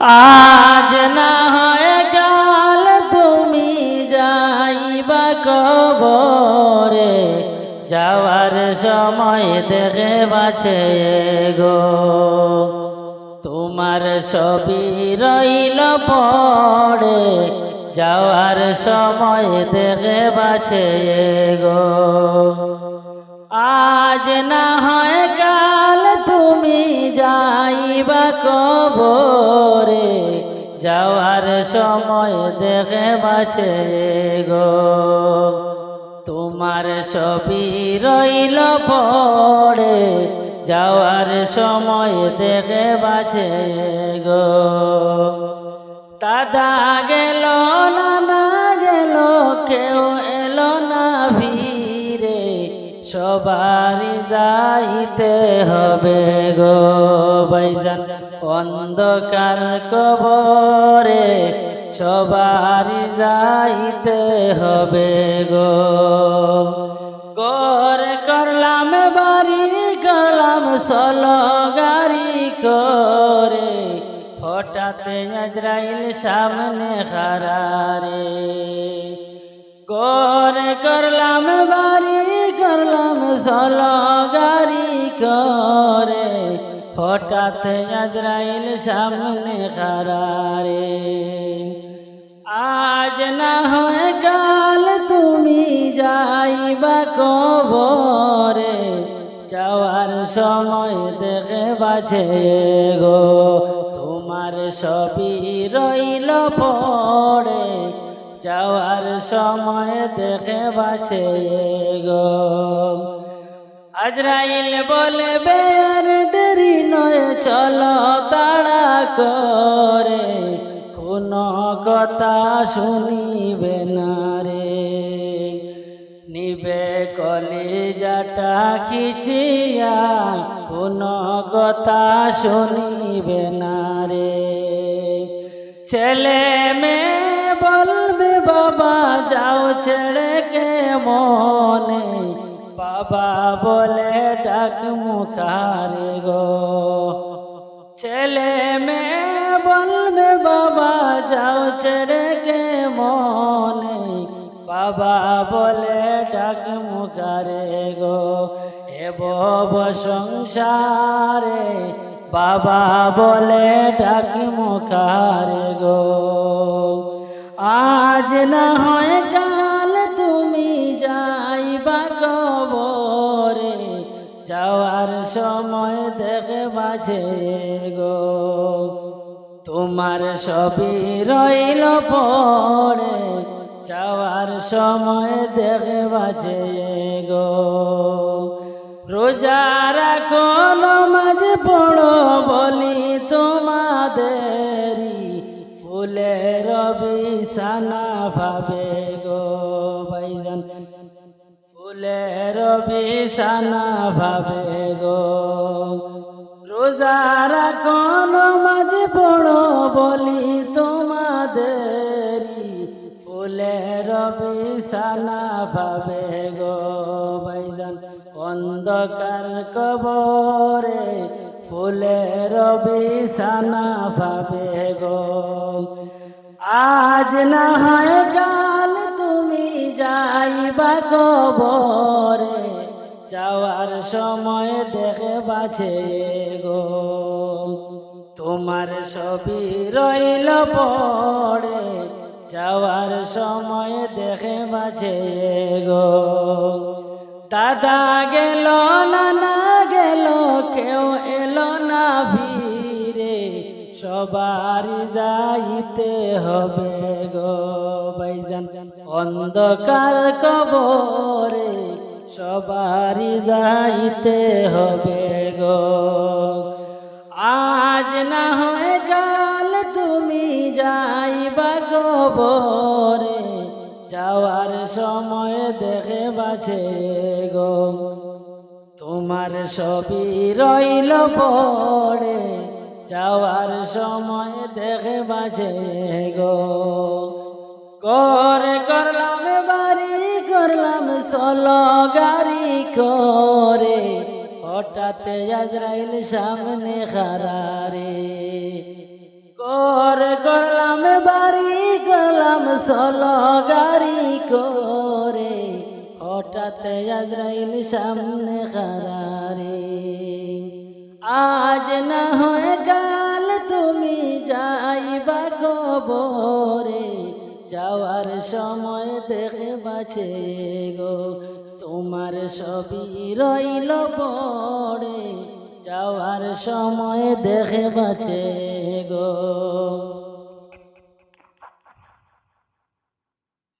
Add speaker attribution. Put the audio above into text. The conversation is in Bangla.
Speaker 1: আজ না হয় কাল তুমি যাইবা কবরে, যাওয়ার সময় দেখে বাছে গো। তোমার ছবি রইল পড়ে, যাওয়ার সময় দেখে বাছে গো। যাওয়ার সময় দেখে বাছে গো। তোমার ছবি রইল পড়ে, যাওয়ার সময় দেখে বাছে গো। দাদা গেল, নানা গেল, কেউ এলো না ভিড়ে, সবারই যাইতে হবে গো বাইজান অন্ধকার কবরে সবারই যাইতে হবে গো। গর করলাম, বাড়ি করলাম সলো গাড়ি করে। হঠাৎ আজরাইল সামনে খারারে করে করলাম, বাড়ি করলাম সলো গাড়ি করে। হঠাৎ আজরাইল সামনে খারারে আজ না হয় কাল তুমি যাইবা কবরে, যাওয়ার সময় দেখে বাছে গো। তোমার সবই রইল পড়ে যাওয়ার সময় দেখে বাছে গো। আজরাইল বলে, বের দেরি নয় চলো তাড়া করে, কোনো কথা শুনিবে না রে। নিবে কলিজাটা খিচিয়া, কোনো কথা শুনিবে না রে। ছেলে মেয়ে বলবে, বাবা, যাও ছেড়ে কে মনে? বাবা বলে, ডাক মুখারে গো। বাবা বলে ডাক মুখারে গো, এ বব সংসারে বাবা বলে ডাক মুখারে গো। আজ না হয় কাল তুমি যাইবা কবরে, যাওয়ার সময় দেখে বাজে গো, তোমার সবই রইল পড়ে যাওয়ার সময় দেখে বাজে গো। রোজা রাখো, নমাজ পড়ো বলি তোমাদেরই ফুলের বিছানা ভাবে গো ভাইজান। ফুলের বিছানা ভাবে গো। রোজা রাখো, নমাজ পড়ো বলি বিছানা ভাবে গো ভাইজান, অন্ধকার কবরে ফুলের বিছানা ভাবে গো। আজ না হয় কাল তুমি যাইবা কবরে, যাওয়ার সময় দেখে বাছে গো। তোমার ছবি রইল পড়ে যাওয়ার সময় দেখে বাছে গো। দাদা গেল, নানা গেল, কেউ এলো না ভিড়ে সবারই যাইতে হবে গো ভাইজান। অন্ধকার কবরে সবারই যাইতে হবে গো। কবরে যাওয়ার সময় দেখে বাছে গো। তোমার সবই রইল পড়ে যাওয়ার সময় দেখে বাজে গো। করে করলাম, বাড়ি করলাম সলো গাড়ি করে। হঠাৎ আজরাইল সামনে খারারে ওরে করলাম, বাড়ি করলাম সলো গাড়ি করে। হঠাৎ আজরাইল সামনে খারারে আজ না হয় কাল তুমি যাইবা কবরে, যাওয়ার সময় দেখে বাঁচে গো। তোমার সবই রইল পড়ে যাওয়ার সময় দেখে বাঁচে গো।